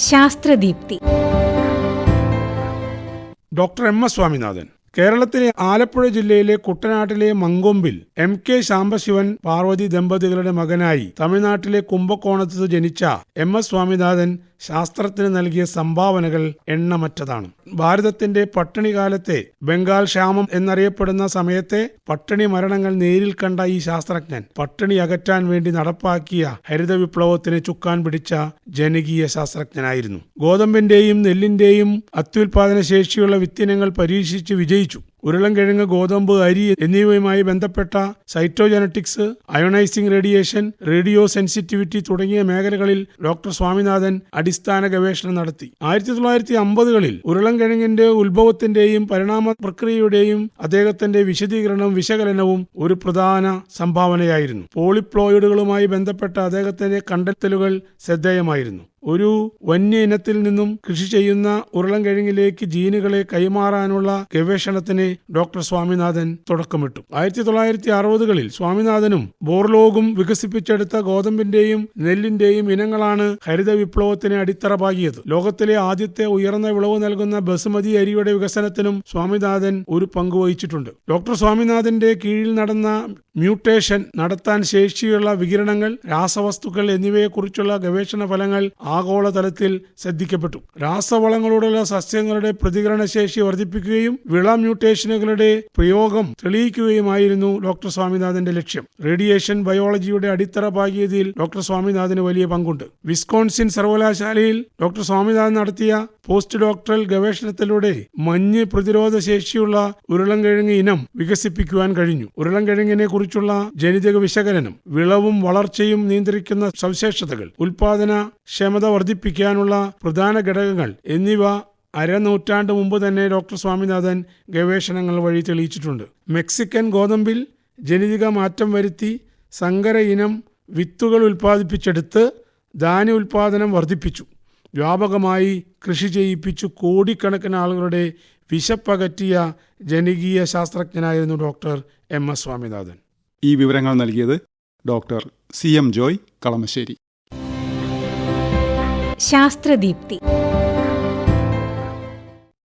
ശാസ്ത്രദീപ്തി. Doctor M S Swaminathan കേരളത്തിലെ ആലപ്പുഴ ജില്ലയിലെ കുട്ടനാട്ടിലെ മങ്കൊമ്പിൽ എം കെ ശാംബശിവൻ പാർവതി ദമ്പതികളുടെ മകനായി തമിഴ്നാട്ടിലെ കുംഭകോണത്ത് ജനിച്ച എം എസ് സ്വാമിനാഥൻ ശാസ്ത്രത്തിന് നൽകിയ സംഭാവനകൾ എണ്ണമറ്റതാണ്. ഭാരതത്തിന്റെ പട്ടിണി കാലത്തെ ബംഗാൾ ക്ഷാമം എന്നറിയപ്പെടുന്ന സമയത്തെ പട്ടിണി മരണങ്ങൾ നേരിൽ കണ്ട ഈ ശാസ്ത്രജ്ഞൻ പട്ടിണി അകറ്റാൻ വേണ്ടി നടപ്പാക്കിയ ഹരിത വിപ്ലവത്തിന് ചുക്കാൻ പിടിച്ച ജനകീയ ശാസ്ത്രജ്ഞനായിരുന്നു. ഗോതമ്പിന്റെയും നെല്ലിന്റെയും അത്യുൽപാദന ശേഷിയുള്ള വിത്തിനങ്ങൾ പരീക്ഷിച്ച് വിജയിച്ചു. ഉരുളൻകിഴങ്ങ് ഗോതമ്പ് അരി എന്നിവയുമായി ബന്ധപ്പെട്ട cytogenetics ionising radiation radio sensitivity തുടങ്ങിയ മേഖലകളിൽ ഡോക്ടർ സ്വാമിനാഥൻ അടിസ്ഥാന ഗവേഷണം നടത്തി. ആയിരത്തി തൊള്ളായിരത്തി അമ്പതുകളിൽ ഉരുളൻകിഴങ്ങിന്റെ ഉത്ഭവത്തിന്റെയും പരിണാമ പ്രക്രിയയുടെയും അദ്ദേഹത്തിന്റെ വിശദീകരണവും വിശകലനവും ഒരു പ്രധാന സംഭാവനയായിരുന്നു. പോളിപ്ലോയിഡുകളുമായി ബന്ധപ്പെട്ട അദ്ദേഹത്തിന്റെ കണ്ടെത്തലുകൾ ശ്രദ്ധേയമായിരുന്നു. ഒരു വന്യ ഇനത്തിൽ നിന്നും കൃഷി ചെയ്യുന്ന ഉരുളൻകിഴങ്ങിലേക്ക് ജീനുകളെ കൈമാറാനുള്ള ഗവേഷണത്തിന് ഡോക്ടർ സ്വാമിനാഥൻ തുടക്കമിട്ടു. ആയിരത്തി തൊള്ളായിരത്തി അറുപതുകളിൽ സ്വാമിനാഥനും ബോർലോഗും വികസിപ്പിച്ചെടുത്ത ഗോതമ്പിന്റെയും നെല്ലിന്റെയും ഇനങ്ങളാണ് ഹരിത വിപ്ലവത്തിന് അടിത്തറ പാകിയത് ലോകത്തിലെ ആദ്യത്തെ ഉയർന്ന വിളവ് നൽകുന്ന ബസുമതി അരിയുടെ വികസനത്തിനും സ്വാമിനാഥൻ ഒരു പങ്ക് വഹിച്ചിട്ടുണ്ട്. ഡോക്ടർ സ്വാമിനാഥന്റെ കീഴിൽ നടന്ന മ്യൂട്ടേഷൻ നടത്താൻ ശേഷിയുള്ള വികിരണങ്ങൾ രാസവസ്തുക്കൾ എന്നിവയെക്കുറിച്ചുള്ള ഗവേഷണ ഫലങ്ങൾ ആഗോളതലത്തിൽ ശ്രദ്ധിക്കപ്പെട്ടു. രാസവളങ്ങളോടുള്ള സസ്യങ്ങളുടെ പ്രതികരണശേഷി വർദ്ധിപ്പിക്കുകയും വിള മ്യൂട്ടേഷനുകളുടെ പ്രയോഗം തെളിയിക്കുകയുമായിരുന്നു ഡോക്ടർ സ്വാമിനാഥന്റെ ലക്ഷ്യം. റേഡിയേഷൻ ബയോളജിയുടെ അടിത്തറ പാകിയതിൽ ഡോക്ടർ സ്വാമിനാഥന് വലിയ പങ്കുണ്ട്. വിസ്കോൺസിൻ സർവകലാശാലയിൽ ഡോക്ടർ സ്വാമിനാഥൻ നടത്തിയ പോസ്റ്റ് ഡോക്ടറൽ ഗവേഷണത്തിലൂടെ മഞ്ഞ് പ്രതിരോധ ശേഷിയുള്ള ഉരുളൻകിഴങ്ങ് ഇനം വികസിപ്പിക്കുവാൻ കഴിഞ്ഞു. ഉരുളൻകിഴങ്ങിനെ കുറിച്ചുള്ള ജനിതക വിശകലനം വിളവും വളർച്ചയും നിയന്ത്രിക്കുന്ന സവിശേഷതകൾ ഉൽപാദന ക്ഷമത വർദ്ധിപ്പിക്കാനുള്ള പ്രധാന ഘടകങ്ങൾ എന്നിവ അരനൂറ്റാണ്ട് മുമ്പ് തന്നെ ഡോക്ടർ സ്വാമിനാഥൻ ഗവേഷണങ്ങൾ വഴി തെളിയിച്ചിട്ടുണ്ട്. മെക്സിക്കൻ ഗോതമ്പിൽ ജനിതക മാറ്റം വരുത്തി സങ്കര ഇനം വിത്തുകൾ ഉൽപ്പാദിപ്പിച്ചെടുത്ത് ധാന്യ ഉൽപാദനം വർദ്ധിപ്പിച്ചു. വ്യാപകമായി കൃഷി ചെയ്യിപ്പിച്ചു കോടിക്കണക്കിന് ആളുകളുടെ വിശപ്പകറ്റിയ ജനകീയ ശാസ്ത്രജ്ഞനായിരുന്നു ഡോക്ടർ എം എസ് സ്വാമിനാഥൻ. ഈ വിവരങ്ങൾ നൽകിയത് doctor C M Joy Kalamassery. Sasthradeepthi.